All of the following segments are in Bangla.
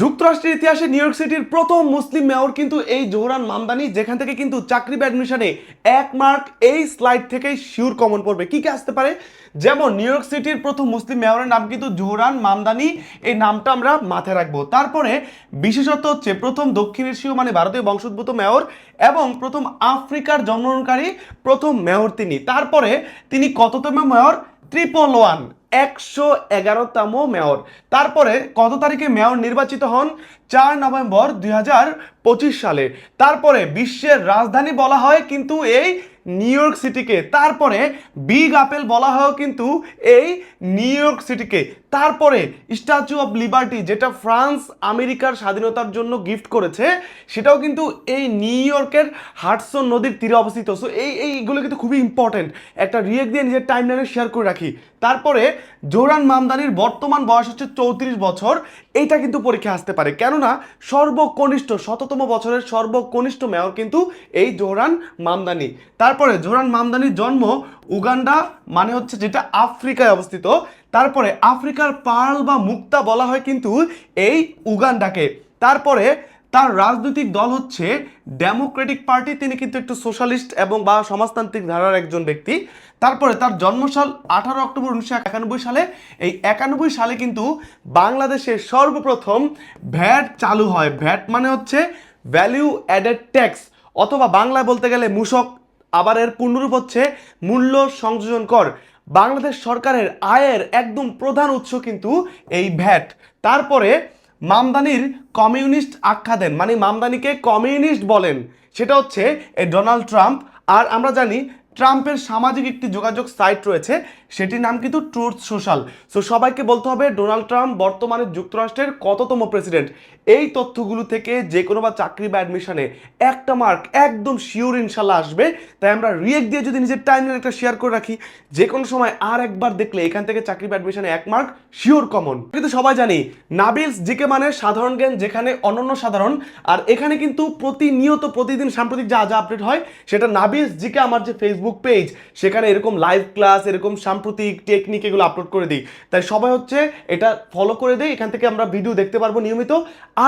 যুক্তরাষ্ট্রের ইতিহাসে নিউ ইয়র্ক সিটির প্রথম মুসলিম মেয়র কিন্তু এই জোহরান মামদানি, যেখান থেকে কিন্তু চাকরি বা অ্যাডমিশনে এক মার্ক এই স্লাইড থেকেই শিওর কমন পড়বে। কি কি আসতে পারে? যেমন, নিউ ইয়র্ক সিটির প্রথম মুসলিম মেয়রের নাম কিন্তু জোহরান মামদানি। এই নামটা আমরা মাথায় রাখব। তারপরে বিশেষত হচ্ছে প্রথম দক্ষিণ এশীয় মানে ভারতীয় বংশোদ্ভূত মেয়র এবং প্রথম আফ্রিকার জন্মগ্রহণকারী প্রথম মেয়র তিনি। তারপরে, তিনি কততম মেয়র? Triple one. একশো এগারোতম মেয়র। তারপরে কত তারিখে মেয়র নির্বাচিত হন? চার নভেম্বর দুই হাজার পঁচিশ সালে। তারপরে বিশ্বের রাজধানী বলা হয় কিন্তু এই নিউ ইয়র্ক সিটিকে। তারপরে বিগ আপেল বলা হয় কিন্তু এই নিউ ইয়র্ক সিটিকে। তারপরে স্ট্যাচু অফ লিবার্টি যেটা ফ্রান্স আমেরিকার স্বাধীনতার জন্য গিফট করেছে, সেটাও কিন্তু এই নিউ ইয়র্কের হাটসন নদীর তীরে অবস্থিত। সো এই, এইগুলো কিন্তু খুবই ইম্পর্টেন্ট একটা রিয়েক্ট দিয়ে নিজের টাইম লাইনে শেয়ার করে রাখি। তারপরে, জোরান মামদানির বর্তমান বয়স হচ্ছে চৌত্রিশ বছর। এইটা কিন্তু পরীক্ষা আসতে পারে। কেননা, সর্বকনিষ্ঠ, শততম বছরের সর্বকনিষ্ঠ মেয়র কিন্তু এই জোহরান মামদানি। তারপরে জোহরান মামদানির জন্ম উগান্ডা মানে হচ্ছে যেটা আফ্রিকায় অবস্থিত। তারপরে আফ্রিকার পার্ল বা মুক্তা বলা হয় কিন্তু এই উগান্ডাকে। তারপরে তার রাজনৈতিক দল হচ্ছে ডেমোক্রেটিক পার্টি, তিনি কিন্তু একটু সোশ্যালিস্ট এবং বা সমাজতান্ত্রিক ধারার একজন ব্যক্তি। তারপরে তার জন্মসাল আঠারো অক্টোবর উনিশশো একানব্বই সালে। এই একানব্বই সালে কিন্তু বাংলাদেশে সর্বপ্রথম ভ্যাট চালু হয়। ভ্যাট মানে হচ্ছে ভ্যালিউ অ্যাডেড ট্যাক্স অথবা বাংলায় বলতে গেলে মূসক আবার এর পূর্ণরূপ হচ্ছে মূল্য সংযোজন কর। বাংলাদেশ সরকারের আয়ের একদম প্রধান উৎস কিন্তু এই ভ্যাট। তারপরে মামদানির কমিউনিস্ট আখ্যা দেন মানে মামদানিকে কমিউনিস্ট বলেন। সেটা হচ্ছে এই ডোনাল্ড ট্রাম্প। আর আমরা জানি ট্রাম্পের সামাজিক একটি যোগাযোগ সাইট রয়েছে সেটির নাম কিন্তু ট্রুথ সোশ্যাল। সো সবাইকে বলতে হবে, ডোনাল্ড ট্রাম্প বর্তমানে যুক্তরাষ্ট্রের কততম প্রেসিডেন্ট? এই তথ্যগুলো থেকে যে কোনো বা চাকরি বা অ্যাডমিশনে একটা মার্ক একদম শিওর ইনশাল্লাহ আসবে। তাই আমরা রিয়েক্ট দিয়ে যদি নিজের টাইম একটা শেয়ার করে রাখি যে কোনো সময় আর একবার দেখলে এখান থেকে চাকরি বা অ্যাডমিশনে এক মার্ক শিওর কমন কিন্তু সবাই জানি, নাবিলস জিকে মানে সাধারণ জ্ঞান, যেখানে অনন্য সাধারণ। আর এখানে কিন্তু প্রতিনিয়ত, প্রতিদিন সাম্প্রতিক যা যা আপডেট হয়, সেটা নাবিলস জিকে আমার যে ফেসবুক পেজ সেখানে এরকম লাইভ ক্লাস এরকম সাম্প্রতিক টেকনিক এগুলো আপলোড করে দিই। তাই সবাই হচ্ছে এটা ফলো করে দেয় এখান থেকে আমরা ভিডিও দেখতে পারব নিয়মিত।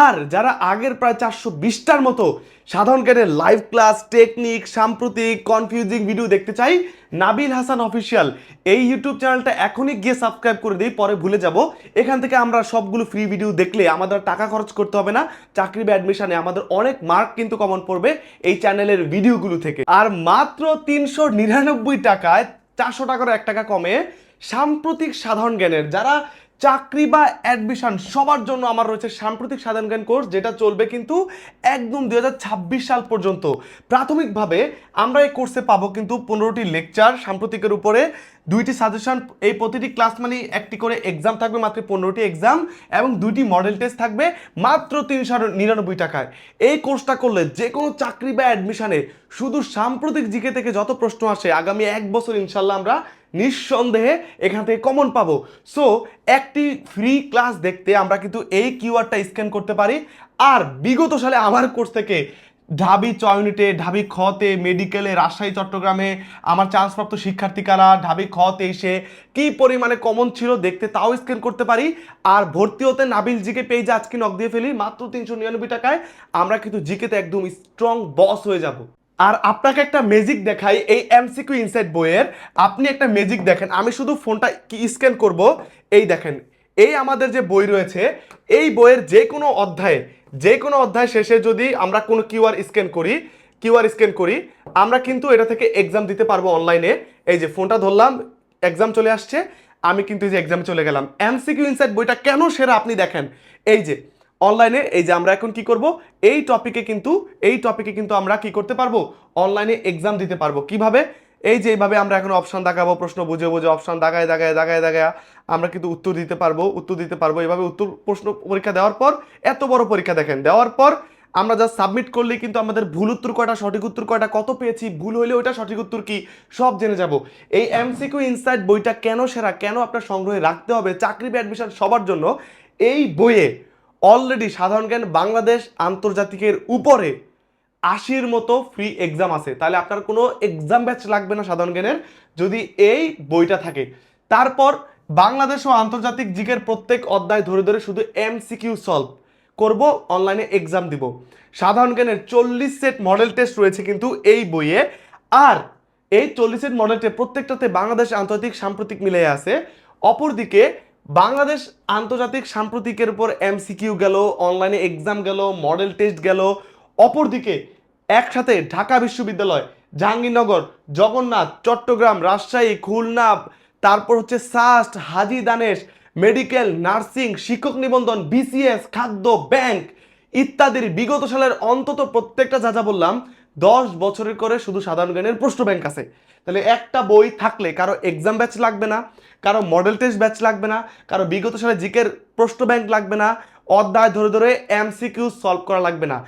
আর যারা আগের প্রায় চারশো বিশটার মতো সাধারণ জ্ঞানের লাইভ ক্লাস টেকনিক সাম্প্রতিক কনফিউজিং ভিডিও দেখতে চাই, নাবিল হাসান অফিসিয়াল এই ইউটিউব চ্যানেলটা এখনই গিয়ে সাবস্ক্রাইব করে দিই, পরে ভুলে যাব। এখান থেকে আমরা সবগুলো ফ্রি ভিডিও দেখলে আমাদের টাকা খরচ করতে হবে না চাকরি বা অ্যাডমিশনে আমাদের অনেক মার্ক কিন্তু কমন পড়বে এই চ্যানেলের ভিডিওগুলো থেকে। আর মাত্র তিনশো নিরানব্বই টাকায় চারশো টাকার এক টাকা কমে সাম্প্রতিক সাধারণ জ্ঞানের যারা চাকরি বা অ্যাডমিশন সবার জন্য আমার রয়েছে সাম্প্রতিক সাধারণ জ্ঞান কোর্স যেটা চলবে কিন্তু একদম দু হাজার ছাব্বিশ সাল পর্যন্ত। প্রাথমিকভাবে আমরা এই কোর্সে পাবো কিন্তু পনেরোটি লেকচার সাম্প্রতিকের উপরে দুইটি সাজেশন এই প্রতিটি ক্লাস মানে একটি করে এক্সাম থাকবে, মাত্র পনেরোটি এক্সাম এবং দুইটি মডেল টেস্ট থাকবে, মাত্র তিনশো নিরানব্বই টাকায়। এই কোর্সটা করলে যে কোনো চাকরি বা অ্যাডমিশনে শুধু সাম্প্রতিক জিকে থেকে যত প্রশ্ন আসে, আগামী এক বছর ইনশাল্লাহ আমরা নিঃসন্দেহে এখান থেকে কমন পাবো। সো একটি ফ্রি ক্লাস দেখতে আমরা কিন্তু এই কিউআরটা স্ক্যান করতে পারি। আর বিগত সালে আমার কোর্স থেকে ঢাবি চ ইউনিটে ঢাবি খতে মেডিকেলে রাজশাহী, চট্টগ্রামে আমার চান্সপ্রাপ্ত শিক্ষার্থী কারা ঢাবি খতে এসে কি পরিমাণে কমন ছিল দেখতে তাও স্ক্যান করতে পারি। আর ভর্তি হতে নাবিল জিকে পেজে আজকে নক দিয়ে ফেলি, মাত্র তিনশো নিরানব্বই টাকায় আমরা কিন্তু জিকেতে একদম স্ট্রং বস হয়ে যাব। আর আপনাকে একটা ম্যাজিক দেখাই এই এমসিকিউ ইনসাইড বইয়ের। আপনি একটা ম্যাজিক দেখেন। আমি শুধু ফোনটা কি স্ক্যান করব? এই দেখেন, এই আমাদের যে বই রয়েছে, এই বইয়ের যে কোনো অধ্যায়ে, যে কোনো অধ্যায় শেষে যদি আমরা কোনো কিউআর স্ক্যান করি কিউআর স্ক্যান করি, আমরা কিন্তু এটা থেকে এক্সাম দিতে পারব অনলাইনে এই যে ফোনটা ধরলাম এক্সাম চলে আসছে। আমি কিন্তু এই যে এক্সামে চলে গেলাম। এমসিকিউ ইনসাইড বইটা কেন সেরা আপনি দেখেন? এই যে অনলাইনে এই যে আমরা এখন কি করব? এই টপিকে কিন্তু, এই টপিকে কিন্তু আমরা কি করতে পারব? অনলাইনে এক্সাম দিতে পারব। কীভাবে? এই যে এইভাবে আমরা এখন অপশন দাগাবো প্রশ্ন বুঝে বুঝে অপশন দাগায় দাগায় দাগায় দাগায় আমরা কিন্তু উত্তর দিতে পারব, উত্তর দিতে পারব। এইভাবে উত্তর, প্রশ্ন পরীক্ষা দেওয়ার পর, এত বড় পরীক্ষা দেখেন। দেওয়ার পর আমরা যা সাবমিট করলে কিন্তু আমাদের ভুল উত্তর কয়টা, সঠিক উত্তর কয়টা, কত পেয়েছি, ভুল হলে ওইটা সঠিক উত্তর কি, সব জেনে যাব। এই এমসিকিউ ইনসাইট বইটা কেন সেরা, কেন আপনার সংগ্রহে রাখতে হবে চাকরি বা অ্যাডমিশন সবার জন্য, এই বইয়ে অলরেডি সাধারণ জ্ঞান বাংলাদেশ আন্তর্জাতিকের উপরে আশির মতো ফ্রি এক্সাম আছে। তাহলে আপনার কোনো এক্সাম ব্যাচ লাগবে না সাধারণ জ্ঞানের, যদি এই বইটা থাকে। তারপর বাংলাদেশ ও আন্তর্জাতিক জিকের প্রত্যেক অধ্যায় ধরে ধরে শুধু এমসিকিউ সলভ করব অনলাইনে এক্সাম দিব। সাধারণ জ্ঞানের চল্লিশ সেট মডেল টেস্ট রয়েছে কিন্তু এই বইয়ে। আর এই চল্লিশ সেট মডেল টেস্ট প্রত্যেকটাতে বাংলাদেশ আন্তর্জাতিক সাম্প্রতিক মিলে আছে। অপরদিকে বাংলাদেশ আন্তর্জাতিক সাম্প্রতিকের উপর এমসিকিউ গেল অনলাইনে এক্সাম গেল মডেল টেস্ট গেল, অপরদিকে একসাথে ঢাকা বিশ্ববিদ্যালয়, জাহাঙ্গীরনগর, জগন্নাথ, চট্টগ্রাম, রাজশাহী, খুলনা, তারপর হচ্ছে SUST Haji Danesh medical nursing শিক্ষক নিবন্ধন বিসিএস খাদ্য ব্যাংক ইত্যাদির বিগত সালের অন্তত প্রত্যেকটা যা যা বললাম দশ বছরের করে শুধু সাধারণ জ্ঞানের প্রশ্ন ব্যাংক আছে। তাহলে একটা বই থাকলে কারও এক্সাম ব্যাচ লাগবে না, কারও মডেল টেস্ট ব্যাচ লাগবে না, কারও বিগত সালে জিকের প্রশ্ন ব্যাংক লাগবে না, অধ্যায় ধরে ধরে এমসিকিউ সলভ করা লাগবে না।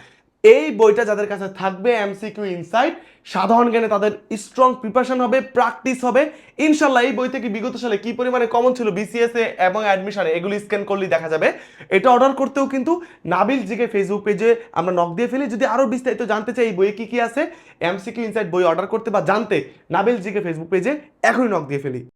এই বইটা যাদের কাছে থাকবে এমসিকিউ ইনসাইট সাধারণ জ্ঞানে তাদের স্ট্রং প্রিপারেশন হবে প্র্যাকটিস হবে। ইনশাল্লাহ এই বই থেকে বিগত সালে কি পরিমাণে কমন ছিল বিসিএস এ এবং অ্যাডমিশনে এগুলি স্ক্যান করলেই দেখা যাবে। এটা অর্ডার করতেও কিন্তু নাবিল জিকে ফেসবুক পেজে আমরা নক দিয়ে ফেলি। যদি আরও বিস্তারিত জানতে চাই, এই বইয়ে কী কী আছে এমসিকিউ ইনসাইট বই অর্ডার করতে বা জানতে, নাবিল জিকে ফেসবুক পেজে এখনই নক দিয়ে ফেলি।